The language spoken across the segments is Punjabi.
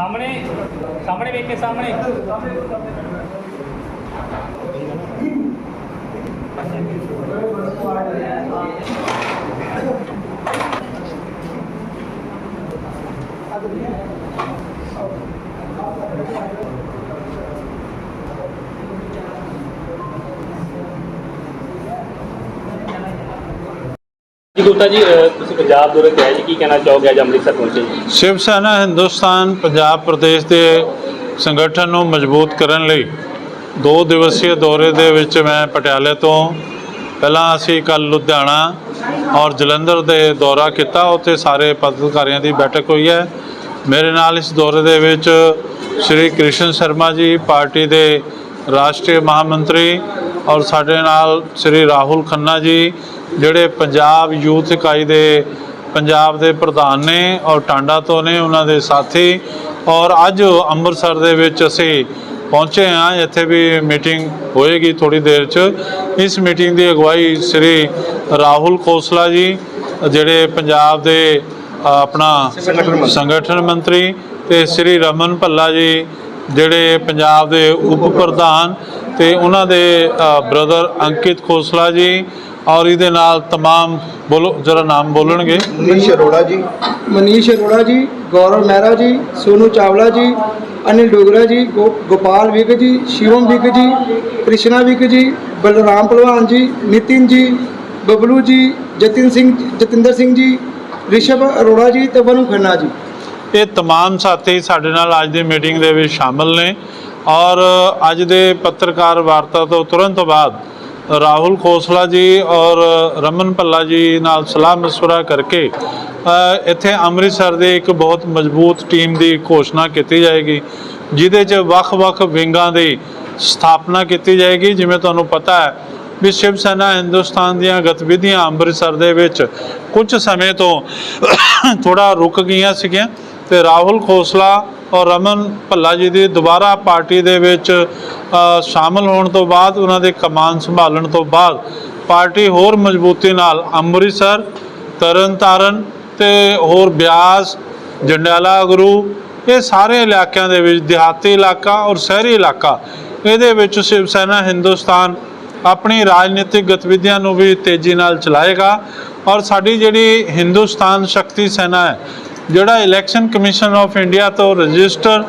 ਸਾਹਮਣੇ ਸਾਹਮਣੇ ਵੇਖ ਕੇ ਸਾਹਮਣੇ। ਗੁਪਤਾ ਜੀ ਤੁਸੀਂ ਪੰਜਾਬ ਦੌਰੇ ਤੇ ਆਏ ਜੀ, ਕੀ ਕਹਿਣਾ ਚਾਹੋਗੇ ਅੱਜ ਅੰਮ੍ਰਿਤਸਰ ਪਹੁੰਚੇ ਜੀ? ਸ਼ਿਵ ਸੈਨਾ ਹਿੰਦੁਸਤਾਨ ਪੰਜਾਬ ਪ੍ਰਦੇਸ਼ ਦੇ ਸੰਗਠਨ ਨੂੰ ਮਜ਼ਬੂਤ ਕਰਨ ਲਈ ਦੋ ਦਿਵਸੀय ਦੌਰੇ ਦੇ ਵਿੱਚ ਮੈਂ ਪਟਿਆਲੇ ਤੋਂ ਪਹਿਲਾਂ ਅਸੀਂ ਕੱਲ ਲੁਧਿਆਣਾ ਔਰ ਜਲੰਧਰ ਦੇ ਦੌਰਾ ਕੀਤਾ, ਉੱਥੇ ਸਾਰੇ ਪੱਤਰਕਾਰੀਆਂ ਦੀ ਬੈਠਕ ਹੋਈ ਹੈ। ਮੇਰੇ ਨਾਲ ਇਸ ਦੌਰੇ ਦੇ ਵਿੱਚ ਸ਼੍ਰੀ ਕ੍ਰਿਸ਼ਨ ਸ਼ਰਮਾ ਜੀ, ਪਾਰਟੀ ਦੇ ਰਾਸ਼ਟਰੀ ਮਹਾਮੰਤਰੀ ਔਰ ਸਾਡੇ ਨਾਲ ਸ਼੍ਰੀ ਰਾਹੁਲ ਖੰਨਾ ਜੀ ਜਿਹੜੇ ਪੰਜਾਬ ਯੂਥ ਇਕਾਈ ਦੇ ਪੰਜਾਬ ਦੇ ਪ੍ਰਧਾਨ ਨੇ ਔਰ ਟਾਂਡਾ ਤੋਂ ਨੇ ਉਹਨਾਂ ਦੇ ਸਾਥੀ ਔਰ ਅੱਜ ਅੰਮ੍ਰਿਤਸਰ ਦੇ ਵਿੱਚ ਅਸੀਂ ਪਹੁੰਚੇ ਹਾਂ ਇੱਥੇ ਵੀ ਮੀਟਿੰਗ ਹੋਏਗੀ ਥੋੜੀ ਦੇਰ 'ਚ। ਇਸ ਮੀਟਿੰਗ ਦੀ ਅਗਵਾਈ ਸ੍ਰੀ ਰਾਹੁਲ ਖੋਸਲਾ ਜੀ ਜਿਹੜੇ ਪੰਜਾਬ ਦੇ ਆਪਣਾ ਸੰਗਠਨ ਮੰਤਰੀ ਤੇ ਸ੍ਰੀ ਰਮਨ ਭੱਲਾ ਜੀ ਜਿਹੜੇ ਪੰਜਾਬ ਦੇ ਉਪ ਪ੍ਰਧਾਨ ਤੇ ਉਹਨਾਂ ਦੇ ਬ੍ਰਦਰ ਅੰਕਿਤ ਖੋਸਲਾ ਜੀ ਔਰ ਇਹਦੇ ਨਾਲ तमाम ਬੋਲੋ ਜਰਾ ਨਾਮ ਬੋਲਣਗੇ मनीष अरोड़ा जी मनीष अरोड़ा जी गौरव मेहरा जी सोनू चावला जी अनिल डोगरा जी गो, गोपाल विग जी शिवम विग जी कृष्णा विग जी बलराम पहलवान जी नितिन जी बबलू जी जतिन सिंह जतिंदर सिंह जी ऋषभ अरोड़ा जी ਤੇ ਵਨੂ ਖੰਨਾ ਜੀ ਇਹ तमाम ਸਾਥੀ ਸਾਡੇ ਨਾਲ ਅੱਜ ਦੀ ਮੀਟਿੰਗ ਦੇ ਵਿੱਚ ਸ਼ਾਮਲ ਨੇ ਔਰ ਅੱਜ ਦੇ ਪੱਤਰਕਾਰ ਵਾਰਤਾ ਤੋਂ ਤੁਰੰਤ ਬਾਅਦ ਰਾਹੁਲ ਖੋਸਲਾ ਜੀ ਔਰ ਰਮਨ ਭੱਲਾ ਜੀ ਨਾਲ ਸਲਾਹ ਮਸ਼ਵਰਾ ਕਰਕੇ ਅ, ਇੱਥੇ ਅੰਮ੍ਰਿਤਸਰ ਦੇ ਇੱਕ ਬਹੁਤ ਮਜ਼ਬੂਤ ਟੀਮ ਦੀ ਘੋਸ਼ਣਾ ਕੀਤੀ ਜਾਏਗੀ ਜਿਹਦੇ 'ਚ ਵੱਖ-ਵੱਖ ਵਿੰਗਾਂ ਦੀ ਸਥਾਪਨਾ ਕੀਤੀ ਜਾਏਗੀ ਜਿਵੇਂ ਤੁਹਾਨੂੰ ਪਤਾ ਹੈ ਵੀ ਸ਼ਿਵ ਸੈਨਾ ਹਿੰਦੁਸਤਾਨ ਦੀਆਂ ਗਤੀਵਿਧੀਆਂ ਅੰਮ੍ਰਿਤਸਰ ਦੇ ਵਿੱਚ ਕੁਝ ਸਮੇਂ ਤੋਂ ਥੋੜਾ ਰੁਕ ਗਈਆਂ ਸੀਗੀਆਂ ਤੇ ਰਾਹੁਲ ਖੋਸਲਾ ਔਰ ਰਮਨ ਭੱਲਾ ਜੀ ਦੀ ਦੁਬਾਰਾ ਪਾਰਟੀ ਦੇ ਵਿੱਚ ਅ, ਸ਼ਾਮਲ ਹੋਣ ਤੋਂ ਬਾਅਦ ਉਹਨਾਂ ਦੇ ਕਮਾਨ ਸੰਭਾਲਣ ਤੋਂ ਬਾਅਦ ਪਾਰਟੀ ਹੋਰ ਮਜ਼ਬੂਤੀ ਨਾਲ ਅੰਮ੍ਰਿਤਸਰ ਤਰਨਤਾਰਨ ਤੇ ਹੋਰ ਬਿਆਸ ਜੰਡਿਆਲਾ ਗੁਰੂ ਇਹ ਸਾਰੇ ਇਲਾਕਿਆਂ ਦੇ ਵਿੱਚ ਦਿਹਾਤੀ ਇਲਾਕਾ ਔਰ ਸ਼ਹਿਰੀ ਇਲਾਕਾ ਇਹਦੇ ਵਿੱਚ ਸ਼ਿਵ ਸੈਨਾ ਹਿੰਦੁਸਤਾਨ ਆਪਣੀ ਰਾਜਨੀਤਿਕ ਗਤੀਵਿਧੀਆਂ ਨੂੰ ਵੀ ਤੇਜ਼ੀ ਨਾਲ ਚਲਾਏਗਾ ਔਰ ਸਾਡੀ ਜਿਹੜੀ ਹਿੰਦੁਸਤਾਨ ਸ਼ਕਤੀ ਸੈਨਾ ਹੈ ਜਿਹੜਾ ਇਲੈਕਸ਼ਨ ਕਮਿਸ਼ਨ ਆਫ ਇੰਡੀਆ ਤੋਂ ਰਜਿਸਟਰ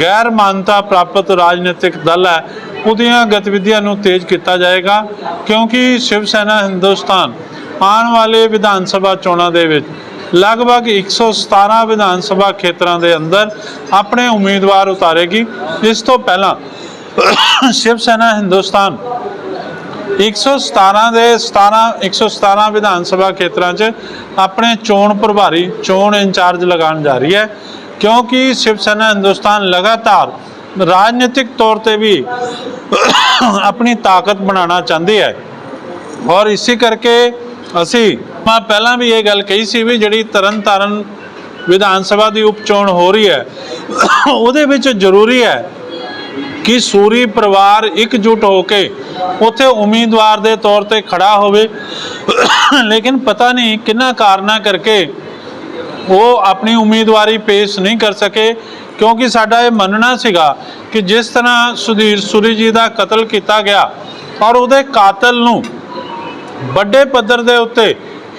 ਗੈਰ ਮਾਨਤਾ ਪ੍ਰਾਪਤ ਰਾਜਨੀਤਿਕ ਦਲ ਹੈ, ਉਹਦੀਆਂ ਗਤੀਵਿਧੀਆਂ ਨੂੰ ਤੇਜ਼ ਕੀਤਾ ਜਾਏਗਾ ਕਿਉਂਕਿ ਸ਼ਿਵ ਸੈਨਾ ਹਿੰਦੁਸਤਾਨ ਆਉਣ ਵਾਲੇ ਵਿਧਾਨ ਸਭਾ ਚੋਣਾਂ ਦੇ ਵਿੱਚ ਲਗਭਗ 117 ਵਿਧਾਨ ਸਭਾ ਖੇਤਰਾਂ ਦੇ ਅੰਦਰ ਆਪਣੇ ਉਮੀਦਵਾਰ ਉਤਾਰੇਗੀ। ਇਸ ਤੋਂ ਪਹਿਲਾਂ ਸ਼ਿਵ ਸੈਨਾ ਹਿੰਦੁਸਤਾਨ 117 ਦੇ 17 117 ਵਿਧਾਨ ਸਭਾ ਖੇਤਰਾਂ 'ਚ ਆਪਣੇ ਚੋਣ ਪ੍ਰਭਾਰੀ, ਚੋਣ ਇੰਚਾਰਜ ਲਗਾਉਣ ਜਾ ਰਹੀ ਹੈ। ਕਿਉਂਕਿ ਸ਼ਿਵ ਸੈਨਾ ਹਿੰਦੁਸਤਾਨ ਲਗਾਤਾਰ ਰਾਜਨੀਤਿਕ ਤੌਰ ਤੇ ਵੀ ਆਪਣੀ ਤਾਕਤ ਬਣਾਉਣਾ ਚਾਹੁੰਦੀ ਹੈ। ਔਰ ਇਸੇ ਕਰਕੇ ਅਸੀਂ ਮੈਂ ਪਹਿਲਾਂ ਵੀ ਇਹ ਗੱਲ ਕਹੀ ਸੀ ਵੀ ਜਿਹੜੀ ਤਰਨਤਾਰਨ ਵਿਧਾਨ ਸਭਾ ਦੀ ਉਪ ਚੋਣ ਹੋ ਰਹੀ ਹੈ, ਉਹਦੇ ਵਿੱਚ ਜ਼ਰੂਰੀ ਹੈ ਕਿ ਸੂਰੀ ਪਰਿਵਾਰ ਇਕਜੁੱਟ ਹੋ ਕੇ ਉੱਥੇ ਉਮੀਦਵਾਰ ਦੇ ਤੌਰ ਤੇ ਖੜਾ ਹੋਵੇ। ਲੇਕਿਨ ਪਤਾ ਨਹੀਂ ਕਿੰਨਾ ਕਾਰਨਾਂ ਕਰਕੇ ਉਹ ਆਪਣੀ ਉਮੀਦਵਾਰੀ ਪੇਸ਼ ਨਹੀਂ ਕਰ ਸਕੇ, ਕਿਉਂਕਿ ਸਾਡਾ ਇਹ ਮੰਨਣਾ ਸੀਗਾ ਕਿ ਜਿਸ ਤਰ੍ਹਾਂ ਸੁਧੀਰ ਸੁਰੀ ਜੀ ਦਾ ਕਤਲ ਕੀਤਾ ਗਿਆ ਔਰ ਉਹਦੇ ਕਾਤਲ ਨੂੰ ਵੱਡੇ ਪੱਧਰ ਦੇ ਉੱਤੇ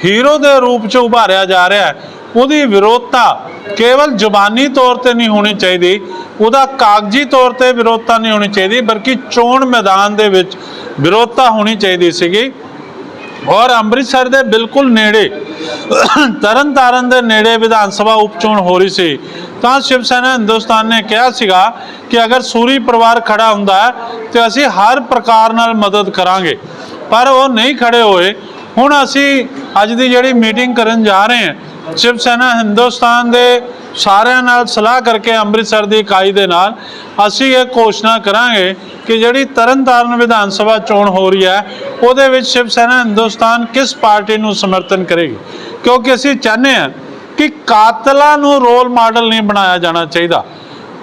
ਹੀਰੋ ਦੇ ਰੂਪ 'ਚ ਉਭਾਰਿਆ ਜਾ ਰਿਹਾ ਹੈ ਉਹਦੀ ਵਿਰੋਧਤਾ ਕੇਵਲ ਜ਼ੁਬਾਨੀ ਤੌਰ ਤੇ ਨਹੀਂ ਹੋਣੀ ਚਾਹੀਦੀ, ਉਹਦਾ ਕਾਗਜ਼ੀ ਤੌਰ ਤੇ ਵਿਰੋਧਤਾ ਨਹੀਂ ਹੋਣੀ ਚਾਹੀਦੀ, ਬਲਕਿ ਚੋਣ ਮੈਦਾਨ ਦੇ ਵਿੱਚ ਵਿਰੋਧਤਾ ਹੋਣੀ ਚਾਹੀਦੀ ਸੀਗੀ। ਔਰ ਅੰਮ੍ਰਿਤਸਰ ਦੇ ਬਿਲਕੁਲ ਨੇੜੇ, ਤਰਨਤਾਰਨ ਦੇ ਨੇੜੇ ਵਿਧਾਨ ਸਭਾ ਉਪਚੋਣ ਹੋ ਰਹੀ ਸੀ। ਤਾਂ ਸ਼ਿਵ ਸੈਨਾ ਹਿੰਦੁਸਤਾਨ ਨੇ ਕਿਹਾ ਸੀਗਾ ਕਿ ਅਗਰ ਸੂਰੀ ਪਰਿਵਾਰ ਖੜਾ ਹੁੰਦਾ ਹੈ ਤੇ ਅਸੀਂ ਹਰ ਪ੍ਰਕਾਰ ਨਾਲ ਮਦਦ ਕਰਾਂਗੇ। ਪਰ ਉਹ ਨਹੀਂ ਖੜੇ ਹੋਏ। ਹੁਣ ਅਸੀਂ ਅੱਜ ਦੀ ਜਿਹੜੀ ਮੀਟਿੰਗ ਕਰਨ ਜਾ ਰਹੇ ਹਾਂ ਸ਼ਿਵ ਸੈਨਾ ਹਿੰਦੁਸਤਾਨ ਦੇ ਸਾਰਿਆਂ ਨਾਲ ਸਲਾਹ ਕਰਕੇ ਅੰਮ੍ਰਿਤਸਰ ਦੀ ਇਕਾਈ ਦੇ ਨਾਲ ਅਸੀਂ ਇਹ ਘੋਸ਼ਣਾ ਕਰਾਂਗੇ ਕਿ ਜਿਹੜੀ ਤਰਨਤਾਰਨ ਵਿਧਾਨ ਸਭਾ ਚੋਣ ਹੋ ਰਹੀ ਹੈ, ਉਹਦੇ ਵਿੱਚ ਸ਼ਿਵ ਸੈਨਾ ਹਿੰਦੁਸਤਾਨ ਕਿਸ ਪਾਰਟੀ ਨੂੰ ਸਮਰਥਨ ਕਰੇਗੀ? ਕਿਉਂਕਿ ਅਸੀਂ ਚਾਹੁੰਦੇ ਹਾਂ ਕਿ ਕਾਤਲਾਂ ਨੂੰ ਰੋਲ ਮਾਡਲ ਨਹੀਂ ਬਣਾਇਆ ਜਾਣਾ ਚਾਹੀਦਾ।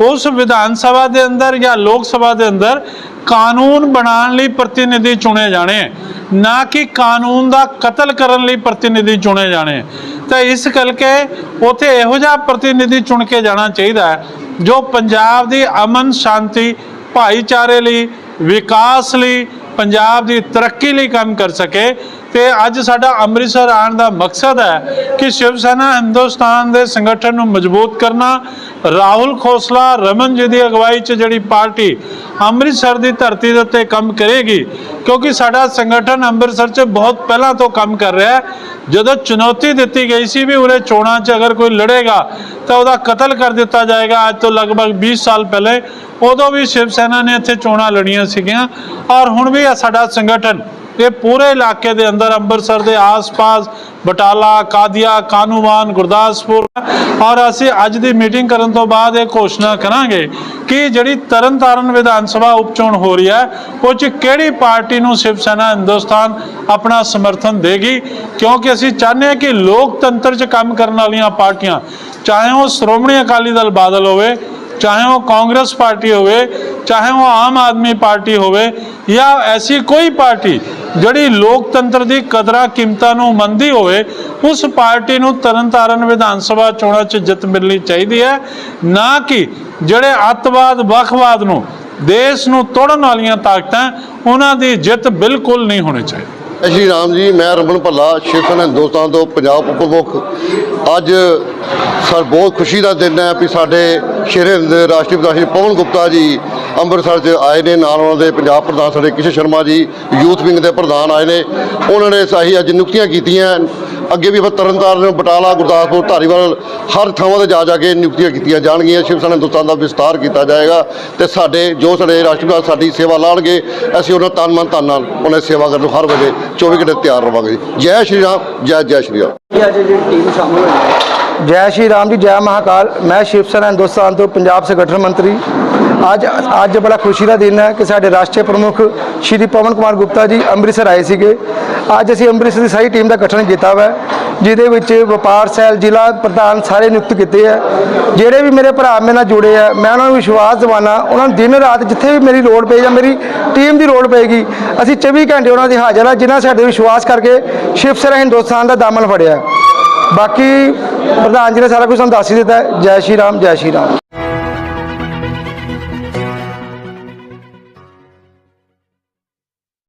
ਉਸ ਵਿਧਾਨ ਸਭਾ ਦੇ ਅੰਦਰ ਜਾਂ ਲੋਕ ਸਭਾ ਦੇ ਅੰਦਰ ਕਾਨੂੰਨ ਬਣਾਉਣ ਲਈ ਪ੍ਰਤੀਨਿਧੀ ਚੁਣੇ ਜਾਣੇ ਹੈ, ਨਾ ਕਿ ਕਾਨੂੰਨ ਦਾ ਕਤਲ ਕਰਨ ਲਈ ਪ੍ਰਤੀਨਿਧੀ ਚੁਣੇ ਜਾਣੇ ਹੈ। ਤਾਂ ਇਸ ਕਰਕੇ ਉਥੇ ਇਹੋ ਜਿਹਾ ਪ੍ਰਤੀਨਿਧੀ ਚੁਣ ਕੇ ਜਾਣਾ ਚਾਹੀਦਾ ਹੈ ਜੋ ਪੰਜਾਬ ਦੀ ਅਮਨ ਸ਼ਾਂਤੀ ਭਾਈਚਾਰੇ ਲਈ ਵਿਕਾਸ ਲਈ ਪੰਜਾਬ ਦੀ ਤਰੱਕੀ ਲਈ ਕੰਮ ਕਰ ਸਕੇ ਤੇ ਅੱਜ ਸਾਡਾ ਅੰਮ੍ਰਿਤਸਰ ਆਉਣ ਦਾ ਮਕਸਦ ਹੈ ਕਿ ਸ਼ਿਵ ਸੈਨਾ ਹਿੰਦੁਸਤਾਨ ਦੇ ਸੰਗਠਨ ਨੂੰ ਮਜ਼ਬੂਤ ਕਰਨਾ। ਰਾਹੁਲ ਖੋਸਲਾ, ਰਮਨ ਜੀ ਦੀ ਅਗਵਾਈ 'ਚ ਜਿਹੜੀ ਪਾਰਟੀ ਅੰਮ੍ਰਿਤਸਰ ਦੀ ਧਰਤੀ ਦੇ ਉੱਤੇ ਕੰਮ ਕਰੇਗੀ, ਕਿਉਂਕਿ ਸਾਡਾ ਸੰਗਠਨ ਅੰਮ੍ਰਿਤਸਰ 'ਚ ਬਹੁਤ ਪਹਿਲਾਂ ਤੋਂ ਕੰਮ ਕਰ ਰਿਹਾ ਹੈ। ਜਦੋਂ ਚੁਣੌਤੀ ਦਿੱਤੀ ਗਈ ਸੀ ਵੀ ਉਰੇ ਚੋਣਾਂ 'ਚ ਅਗਰ ਕੋਈ ਲੜੇਗਾ, ਤਾਂ ਉਹਦਾ ਕਤਲ ਕਰ ਦਿੱਤਾ ਜਾਏਗਾ। ਅੱਜ ਤੋਂ ਲਗਭਗ 20 ਸਾਲ ਪਹਿਲੇ ਉਦੋਂ ਵੀ ਸ਼ਿਵ ਸੈਨਾ ਨੇ ਇੱਥੇ ਚੋਣਾਂ ਲੜੀਆਂ ਸੀਗੀਆਂ। ਔਰ ਹੁਣ ਵੀ ਸਾਡਾ ਸੰਗਠਨ ਇਹ ਪੂਰੇ ਇਲਾਕੇ ਦੇ ਅੰਦਰ ਅੰਮ੍ਰਿਤਸਰ ਦੇ ਆਸ-ਪਾਸ, ਬਟਾਲਾ, ਕਾਦੀਆ, ਕਾਨੂੰਵਾਨ, ਗੁਰਦਾਸਪੁਰ ਔਰ ਅਸੀਂ ਅੱਜ ਦੀ ਮੀਟਿੰਗ ਕਰਨ ਤੋਂ ਬਾਅਦ ਇਹ ਘੋਸ਼ਣਾ ਕਰਾਂਗੇ ਕਿ ਜਿਹੜੀ ਤਰਨਤਾਰਨ ਵਿਧਾਨ ਸਭਾ ਉਪਚੋਣ ਹੋ ਰਹੀ ਹੈ, ਉਹ 'ਚ ਕਿਹੜੀ ਪਾਰਟੀ ਨੂੰ ਸ਼ਿਵ ਸੈਨਾ ਹਿੰਦੁਸਤਾਨ ਆਪਣਾ ਸਮਰਥਨ ਦੇਗੀ? ਕਿਉਂਕਿ ਅਸੀਂ ਚਾਹੁੰਦੇ ਹਾਂ ਕਿ ਲੋਕਤੰਤਰ 'ਚ ਕੰਮ ਕਰਨ ਵਾਲੀਆਂ ਪਾਰਟੀਆਂ, ਚਾਹੇ ਉਹ ਸ਼੍ਰੋਮਣੀ ਅਕਾਲੀ ਦਲ ਬਾਦਲ ਹੋਵੇ, ਚਾਹੇ ਉਹ ਕਾਂਗਰਸ ਪਾਰਟੀ ਹੋਵੇ, ਚਾਹੇ ਉਹ ਆਮ ਆਦਮੀ ਪਾਰਟੀ ਹੋਵੇ ਜਾਂ ਐਸੀ ਕੋਈ ਪਾਰਟੀ ਜਿਹੜੀ ਲੋਕਤੰਤਰ ਦੀ ਕਦਰਾਂ ਕੀਮਤਾਂ ਨੂੰ ਮੰਨਦੀ ਹੋਵੇ, ਉਸ ਪਾਰਟੀ ਨੂੰ ਤਰਨਤਾਰਨ ਵਿਧਾਨ ਸਭਾ ਚੋਣਾਂ 'ਚ ਜਿੱਤ ਮਿਲਣੀ ਚਾਹੀਦੀ ਹੈ। ਨਾ ਕਿ ਜਿਹੜੇ ਅੱਤਵਾਦ, ਵੱਖਵਾਦ ਨੂੰ ਦੇਸ਼ ਨੂੰ ਤੋੜਨ ਵਾਲੀਆਂ ਤਾਕਤਾਂ, ਉਹਨਾਂ ਦੀ ਜਿੱਤ ਬਿਲਕੁਲ ਨਹੀਂ ਹੋਣੀ ਚਾਹੀਦੀ। ਸ਼੍ਰੀ ਰਾਮ ਜੀ, ਮੈਂ ਰਮਨ ਭੱਲਾ ਸ਼ਿਵ ਹਿੰਦੁਸਤਾਨ ਤੋਂ ਪੰਜਾਬ ਉਪ ਪ੍ਰਮੁੱਖ ਅੱਜ ਸਰ ਬਹੁਤ ਖੁਸ਼ੀ ਦਾ ਦਿਨ ਹੈ ਕਿ ਸਾਡੇ ਸ਼ੇਰ ਹਿੰਦ ਰਾਸ਼ਟਰੀ ਪ੍ਰਧਾਨ ਸ਼੍ਰੀ ਪਵਨ ਗੁਪਤਾ ਜੀ ਅੰਮ੍ਰਿਤਸਰ 'ਚ ਆਏ ਨੇ। ਨਾਲ ਉਹਨਾਂ ਦੇ ਪੰਜਾਬ ਪ੍ਰਧਾਨ ਸਾਡੇ ਕਿਸ਼ਨ ਸ਼ਰਮਾ ਜੀ, ਯੂਥ ਵਿੰਗ ਦੇ ਪ੍ਰਧਾਨ ਆਏ ਨੇ। ਉਹਨਾਂ ਨੇ ਸਹੀ ਅੱਜ ਨਿਯੁਕਤੀਆਂ ਕੀਤੀਆਂ। ਅੱਗੇ ਵੀ ਆਪਾਂ ਤਰਨਤਾਰਨ, ਬਟਾਲਾ, ਗੁਰਦਾਸਪੁਰ, ਧਾਰੀਵਾਲ ਹਰ ਥਾਵਾਂ ਤੇ ਜਾ ਜਾ ਕੇ ਨਿਯੁਕਤੀਆਂ ਕੀਤੀਆਂ ਜਾਣਗੀਆਂ। ਸ਼ਿਵ ਸੈਨਾ ਹਿੰਦੁਸਤਾਨ ਦਾ ਵਿਸਤਾਰ ਕੀਤਾ ਜਾਏਗਾ ਤੇ ਸਾਡੇ ਜੋ ਸਾਡੇ ਰਾਸ਼ਟਰੀ ਸਾਡੀ ਸੇਵਾ ਲਾਣਗੇ, ਅਸੀਂ ਉਹਨਾਂ ਤਨ ਮਨ ਧਨ ਨਾਲ ਉਹਨਾਂ ਦੀ ਸੇਵਾ ਕਰਨ ਨੂੰ ਹਰ ਵੇਲੇ 24 ਘੰਟੇ ਤਿਆਰ ਰਵਾਂਗੇ। ਜੈ ਸ਼੍ਰੀ ਰਾਮ, ਜੈ ਜੈ ਸ਼੍ਰੀ ਰਾਮ। ਅੱਜ ਜਿਹੜੀ ਟੀਮ ਸ਼ਾਮਲ ਹੋਈ ਜੈ ਸ਼੍ਰੀ ਰਾਮ ਜੀ, ਜੈ ਮਹਾਕਾਲ। ਮੈਂ ਸ਼ਿਵ ਸੈਨਾ ਹਿੰਦੁਸਤਾਨ ਤੋਂ ਪੰਜਾਬ ਸੰਗਠਨ ਮੰਤਰੀ। ਅੱਜ ਅੱਜ ਬੜਾ ਖੁਸ਼ੀ ਦਾ ਦਿਨ ਹੈ ਕਿ ਸਾਡੇ ਰਾਸ਼ਟਰੀ ਪ੍ਰਮੁੱਖ ਸ਼੍ਰੀ ਪਵਨ ਕੁਮਾਰ ਗੁਪਤਾ ਜੀ ਅੰਮ੍ਰਿਤਸਰ ਆਏ ਸੀਗੇ। ਅੱਜ ਅਸੀਂ ਅੰਮ੍ਰਿਤਸਰ ਦੀ ਸਾਰੀ ਟੀਮ ਦਾ ਗਠਨ ਕੀਤਾ ਵਾ, ਜਿਹਦੇ ਵਿੱਚ ਵਪਾਰ ਸੈਲ, ਜ਼ਿਲ੍ਹਾ ਪ੍ਰਧਾਨ ਸਾਰੇ ਨਿਯੁਕਤ ਕੀਤੇ ਆ। ਜਿਹੜੇ ਵੀ ਮੇਰੇ ਭਰਾ ਮੇਰੇ ਨਾਲ ਜੁੜੇ ਆ, ਮੈਂ ਉਹਨਾਂ ਨੂੰ ਵਿਸ਼ਵਾਸ ਦਿਵਾਨਾ, ਉਹਨਾਂ ਨੂੰ ਦਿਨ ਰਾਤ ਜਿੱਥੇ ਵੀ ਮੇਰੀ ਲੋੜ ਪਈ ਜਾਂ ਮੇਰੀ ਟੀਮ ਦੀ ਲੋੜ ਪਏਗੀ, ਅਸੀਂ 24 ਘੰਟੇ ਉਹਨਾਂ ਦੀ ਹਾਜ਼ਰ ਆ, ਜਿਨ੍ਹਾਂ ਸਾਡੇ ਵਿਸ਼ਵਾਸ ਕਰਕੇ ਸ਼ਿਵ ਸੈਨਾ ਹਿੰਦੁਸਤਾਨ ਦਾ ਦਾਮਨ ਫੜਿਆ। ਬਾਕੀ ਪ੍ਰਧਾਨ ਜੀ ਨੇ ਸਾਰਾ ਕੁਝ ਸਾਨੂੰ ਦੱਸ ਹੀ ਦਿੱਤਾ ਹੈ। ਜੈ ਸ਼੍ਰੀ ਰਾਮ, ਜੈ ਸ਼੍ਰੀ ਰਾਮ